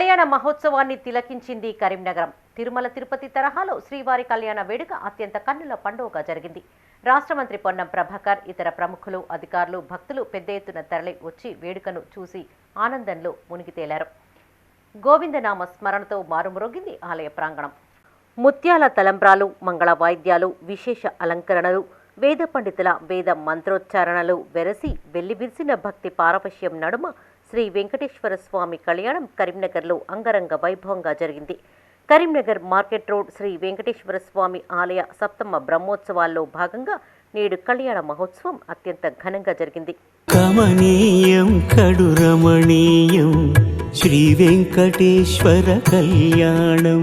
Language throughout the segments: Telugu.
కళ్యాణ మహోత్సవాన్ని తిలకించింది కరీంనగరం. తిరుమల తిరుపతి తరహాలో శ్రీవారి కళ్యాణ వేడుక అత్యంత కన్నుల పండుగగా జరిగింది. రాష్ట్ర మంత్రి పొన్నం ప్రభాకర్ ఇతర ప్రముఖులు అధికారులు భక్తులు పెద్ద ఎత్తున తరలి వచ్చి వేడుకను చూసి ఆనందంలో మునిగి తేలారు. గోవిందనామ స్మరణతో మారుమ్రోగింది ఆలయ ప్రాంగణం. ముత్యాల తలంబ్రాలు మంగళ వాయిద్యాలు విశేష అలంకరణలు వేద పండితుల వేద మంత్రోచ్చారణలు వెరసి వెల్లిబిరిసిన భక్తి పారవశ్యం నడుమ శ్రీ వెంకటేశ్వర స్వామి కళ్యాణం కరీంనగర్లో అంగరంగ వైభవంగా జరిగింది. కరీంనగర్ మార్కెట్ రోడ్ శ్రీ వెంకటేశ్వర స్వామి ఆలయ సప్తమ బ్రహ్మోత్సవాల్లో భాగంగా నేడు కళ్యాణ మహోత్సవం అత్యంత ఘనంగా జరిగింది. కమనీయం కడు రమణీయం శ్రీ వెంకటేశ్వర కళ్యాణం.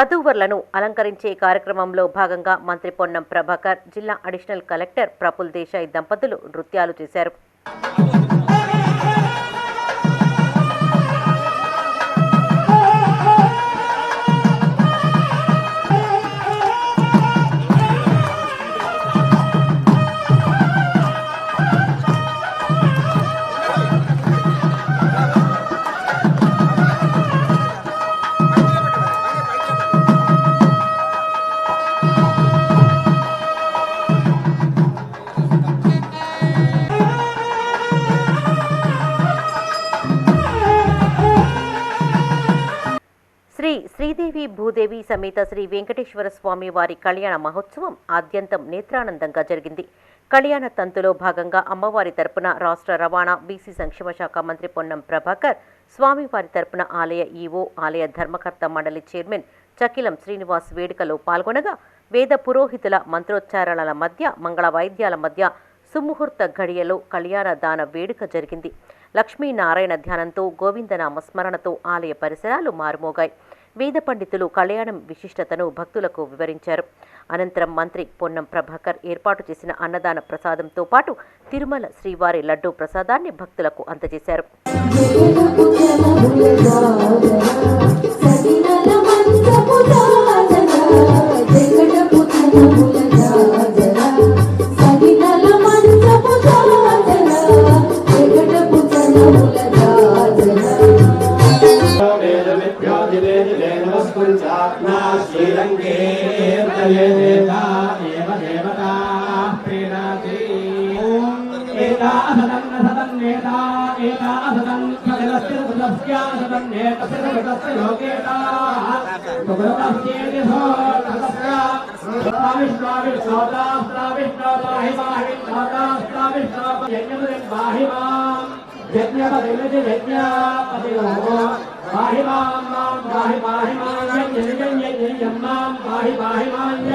వధూవర్లను అలంకరించే కార్యక్రమంలో భాగంగా మంత్రి పొన్నం ప్రభాకర్ జిల్లా అడిషనల్ కలెక్టర్ ప్రఫుల్ దేశాయ్ దంపతులు నృత్యాలు చేశారు. శ్రీదేవి భూదేవి సమేత శ్రీ వెంకటేశ్వర స్వామి వారి కళ్యాణ మహోత్సవం ఆద్యంతం నేత్రానందంగా జరిగింది. కళ్యాణ తంతులో భాగంగా అమ్మవారి తరపున రాష్ట్ర రవాణా బీసీ సంక్షేమ శాఖ మంత్రి పొన్నం ప్రభాకర్ స్వామివారి తరపున ఆలయ ఈవో ఆలయ ధర్మకర్త మండలి చైర్మన్ చకిలం శ్రీనివాస్ వేడుకలో పాల్గొనగా వేద పురోహితుల మంత్రోచ్చారణల మధ్య మంగళ వైద్యాల మధ్య సుముహూర్త ఘడియలో కళ్యాణ దాన వేడుక జరిగింది. లక్ష్మీనారాయణ ధ్యానంతో గోవిందనామ స్మరణతో ఆలయ పరిసరాలు మారుమోగాయి. వేద పండితులు కళ్యాణం విశిష్టతను భక్తులకు వివరించారు. అనంతరం మంత్రి పొన్నం ప్రభాకర్ ఏర్పాటు చేసిన అన్నదాన ప్రసాదంతో పాటు తిరుమల శ్రీవారి లడ్డూ ప్రసాదాన్ని భక్తులకు అందజేశారు. वेदविद्योतिवेदिवेदवस्कुञ्चात्मा श्रीरङ्गे देवता एव देवता प्रीणाति एता असदं न सदं नेता एता असदं खगलस्य सुतस्य असदं नेतस्य सुतस्य लोकेता सुकृतस्येति सो तस्य स्वाविश्वाविश्वता स्वाविश्वता हि माहि स्वाविश्वता यज्ञमुदिं पाहि माम् यज्ञपतिमिति यज्ञपतिरो पाहि मां मां पाहि पाहि मां यज्ञ यज्ञ यज्ञ मां पाहि पाहि मां